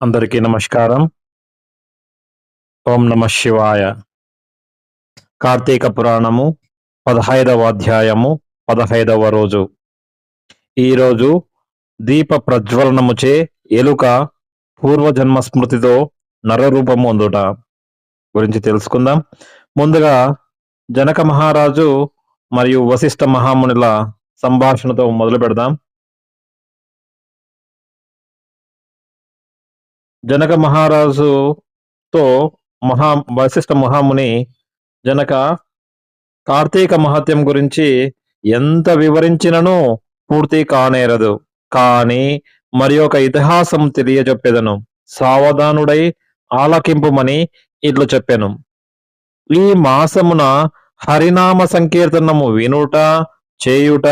అందరికీ నమస్కారం. ఓం నమ శివాయ. కార్తీక పురాణము పదహైదవ అధ్యాయము పదహైదవ రోజు. ఈరోజు దీప ప్రజ్వలనముచే ఎలుక పూర్వజన్మ స్మృతితో నరరూపము అందుట గురించి తెలుసుకుందాం. ముందుగా జనక మహారాజు మరియు వశిష్ఠ మహామునిల సంభాషణతో మొదలు పెడదాం జనక మహారాజుతో మహా వశిష్ఠ మహాముని జనక కార్తీక మహత్యం గురించి ఎంత వివరించినను పూర్తి కానేరదు. కాని మరి ఒక ఇతిహాసం తెలియజెప్పెదను. సావధానుడై ఆలకింపుమని ఇట్లు చెప్పాను. ఈ మాసమున హరినామ సంకీర్తనము వినుట చేయుట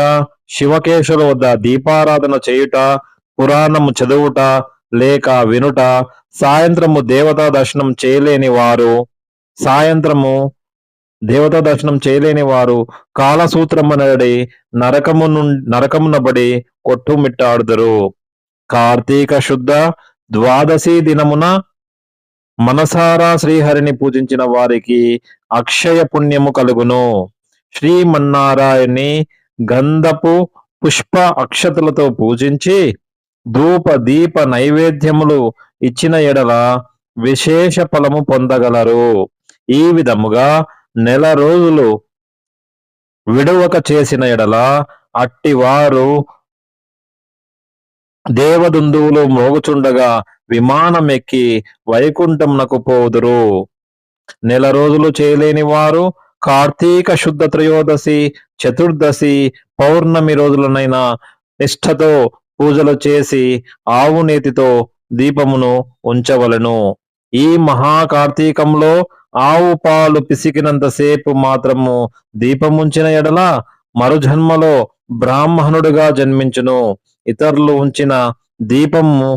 శివకేశుల వద్ద దీపారాధన చేయుట పురాణము చదువుట లేక వినుట సాయంత్రము దేవతా దర్శనం చేయలేని వారు సాయంత్రము దేవతా దర్శనం చేయలేని వారు కాలసూత్రమునడి నరకము నుండి నరకమునబడి కొట్టుమిట్టాడుదరు. కార్తీక శుద్ధ ద్వాదశి దినమున మనసారా శ్రీహరిని పూజించిన వారికి అక్షయ పుణ్యము కలుగును. శ్రీమన్నారాయణి గంధపు పుష్ప అక్షతలతో పూజించి ధూప దీప నైవేద్యములు ఇచ్చిన ఎడల విశేష ఫలము పొందగలరు. ఈ విధముగా నెల రోజులు విడువక చేసిన ఎడల అట్టివారు దేవదుందువులు మోగుచుండగా విమానం ఎక్కి వైకుంఠంనకు పోదురు. నెల రోజులు చేయలేని వారు కార్తీక శుద్ధ త్రయోదశి చతుర్దశి పౌర్ణమి రోజులనైనా నిష్ఠతో పూజలు చేసి ఆవు నేతితో దీపమును ఉంచవలను. ఈ మహాకార్తీకంలో ఆవు పాలు పిసికినంతసేపు మాత్రము దీపముంచిన ఎడల మరుజన్మలో బ్రాహ్మణుడుగా జన్మించును. ఇతరులు ఉంచిన దీపము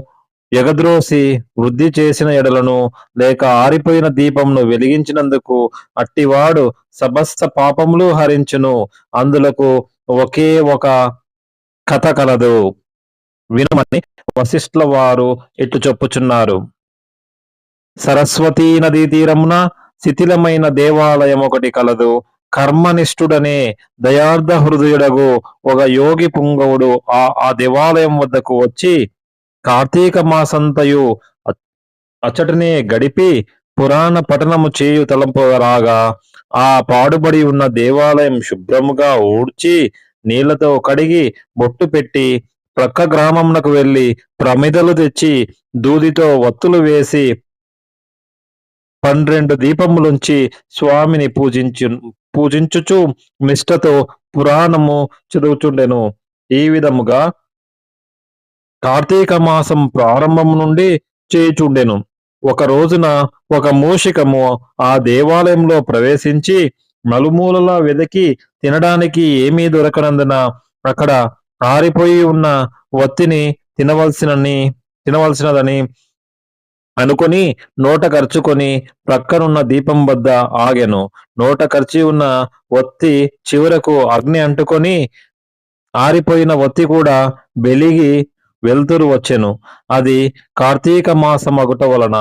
ఎగద్రోసి వృద్ధి చేసిన ఎడలను లేక ఆరిపోయిన దీపమును వెలిగించినందుకు అట్టివాడు సమస్త పాపములు హరించును. అందులకు ఒకే ఒక కథ కలదు. వినమని వశిష్ఠుల వారు ఇట్లు చెప్పుచున్నారు. సరస్వతీ నదీ తీరమున శిథిలమైన దేవాలయం ఒకటి కలదు. కర్మనిష్ఠుడనే దయార్థ హృదయుడగు ఒక యోగి పుంగవుడు ఆ ఆ దేవాలయం వద్దకు వచ్చి కార్తీక మాసంతయు అచ్చటనే గడిపి పురాణ పఠనము చేయు తలంపు రాగా ఆ పాడుబడి ఉన్న దేవాలయం శుభ్రముగా ఊడ్చి నీళ్ళతో కడిగి బొట్టు పెట్టి ప్రక్క గ్రామంనకు వెళ్ళి ప్రమిదలు తెచ్చి దూదితో వత్తులు వేసి పన్నెండు దీపములుంచి స్వామిని పూజించు పూజించుచు నిష్ఠతో పురాణము చదువుచుండెను. ఈ విధముగా కార్తీక మాసం ప్రారంభం నుండి చేయుచుండెను. ఒక రోజున ఒక మూషికము ఆ దేవాలయంలో ప్రవేశించి నలుమూలలా వెదకి తినడానికి ఏమీ దొరకనందున అక్కడ ఆరిపోయి ఉన్న వత్తిని తినవలసినని తినవలసినదని అనుకొని నోట ఖర్చుకొని ప్రక్కనున్న దీపం వద్ద ఆగెను. నోట ఖర్చి ఉన్న ఒత్తి చివరకు అగ్ని అంటుకొని ఆరిపోయిన ఒత్తి కూడా వెలిగి వెలుతురు వచ్చెను. అది కార్తీక మాసం అగుట వలన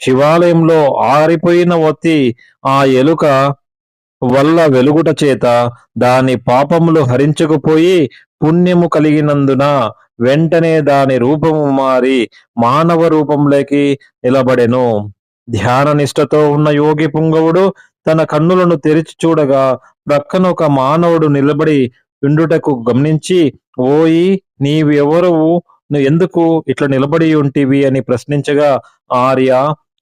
శివాలయంలో ఆరిపోయిన ఒత్తి ఆ ఎలుక వల్ల వెలుగుట చేత దాని పాపములు హరించకపోయి పుణ్యము కలిగినందున వెంటనే దాని రూపము మారి మానవ రూపంలోకి నిలబడెను. ధ్యాన నిష్ఠతో ఉన్న యోగి పుంగవుడు తన కన్నులను తెరిచి చూడగా ప్రక్కన ఒక మానవుడు నిలబడి ఉండుటకు గమనించి ఓయి నీవెవరవు? నువ్వు ఎందుకు ఇట్లా నిలబడి ఉంటివి? అని ప్రశ్నించగా ఆర్య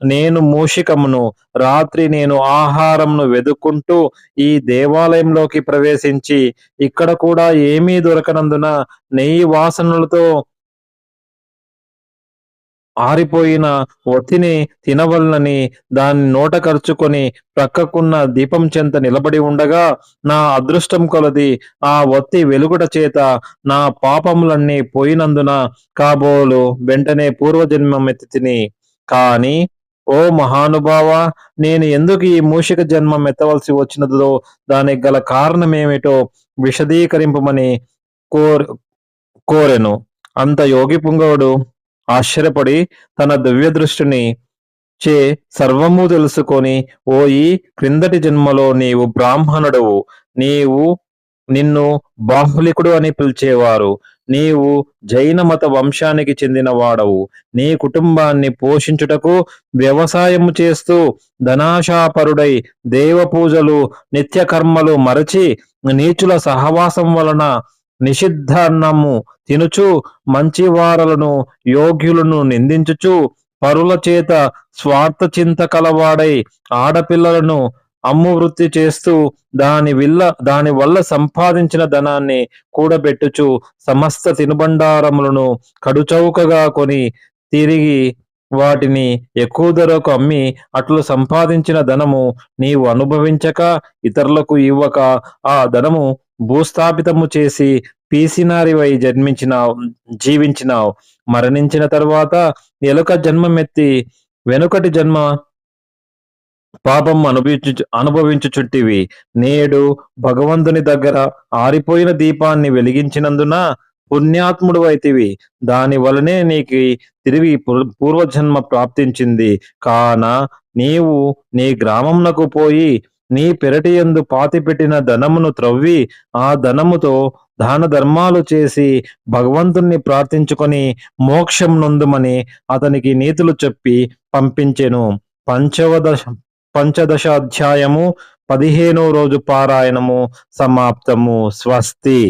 నేను మూషికమును రాత్రి నేను ఆహారంను వెదుక్కుంటూ ఈ దేవాలయంలోకి ప్రవేశించి ఇక్కడ కూడా ఏమీ దొరకనందున నెయ్యి వాసనలతో ఆరిపోయిన ఒత్తిని తినవలనని దాన్ని నోట ఖర్చుకొని ప్రక్కకున్న దీపం చెంత నిలబడి ఉండగా నా అదృష్టం కొలది ఆ ఒత్తి వెలుగుట చేత నా పాపములన్నీ పోయినందున కాబోలు వెంటనే పూర్వజన్మమెత్తి తిని. కాని ఓ మహానుభావ నేను ఎందుకు ఈ మూషిక జన్మం ఎత్తవలసి వచ్చినదో దానికి గల కారణమేమిటో విశదీకరింపమని కోర్ కోరెను. అంత యోగి పుంగవుడు ఆశ్చర్యపడి తన దివ్య దృష్టిని చే సర్వము తెలుసుకొని ఓ ఈ క్రిందటి జన్మలో నీవు బ్రాహ్మణుడవు నీవు నిన్ను బాహులికుడు అని పిలిచేవారు. నీవు జైన మత వంశానికి చెందిన వాడవు నీ కుటుంబాన్ని పోషించుటకు వ్యవసాయము చేస్తూ ధనాశాపరుడై దేవ పూజలు నిత్యకర్మలు మరచి నీచుల సహవాసం వలన నిషిద్ధాన్నము తినుచు మంచివారలను యోగ్యులను నిందించుచు పరుల చేత స్వార్థ చింత కలవాడై ఆడపిల్లలను అమ్ము వృత్తి చేస్తూ దాని విల్ల దాని వల్ల సంపాదించిన ధనాన్ని కూడబెట్టుచు సమస్త తినుబండారములను కడుచౌకగా కొని తిరిగి వాటిని ఎక్కువ ధరకు అమ్మి అట్లు సంపాదించిన ధనము నీవు అనుభవించక ఇతరులకు ఇవ్వక ఆ ధనము భూస్థాపితము చేసి పీసినారివై జన్మించినావు జీవించినావు. మరణించిన తరువాత ఎలుక జన్మమెత్తి వెనుకటి జన్మ పాపం అనుభవించు అనుభవించుచుట్టివి నేడు భగవంతుని దగ్గర ఆరిపోయిన దీపాన్ని వెలిగించినందున పుణ్యాత్ముడు అయితివి. దాని వలనే నీకు తిరిగి పూర్వజన్మ ప్రాప్తించింది. కాన నీవు నీ గ్రామంనకు పోయి నీ పెరటి యందు పాతిపెట్టిన ధనమును త్రవ్వి ఆ ధనముతో దాన ధర్మాలు చేసి భగవంతుణ్ణి ప్రార్థించుకొని మోక్షం నొందుమని అతనికి నీతులు చెప్పి పంపించెను. పంచవదశ పంచదశాధ్యాయము పదిహేనో రోజు పారాయణము సమాప్తము. స్వస్తి.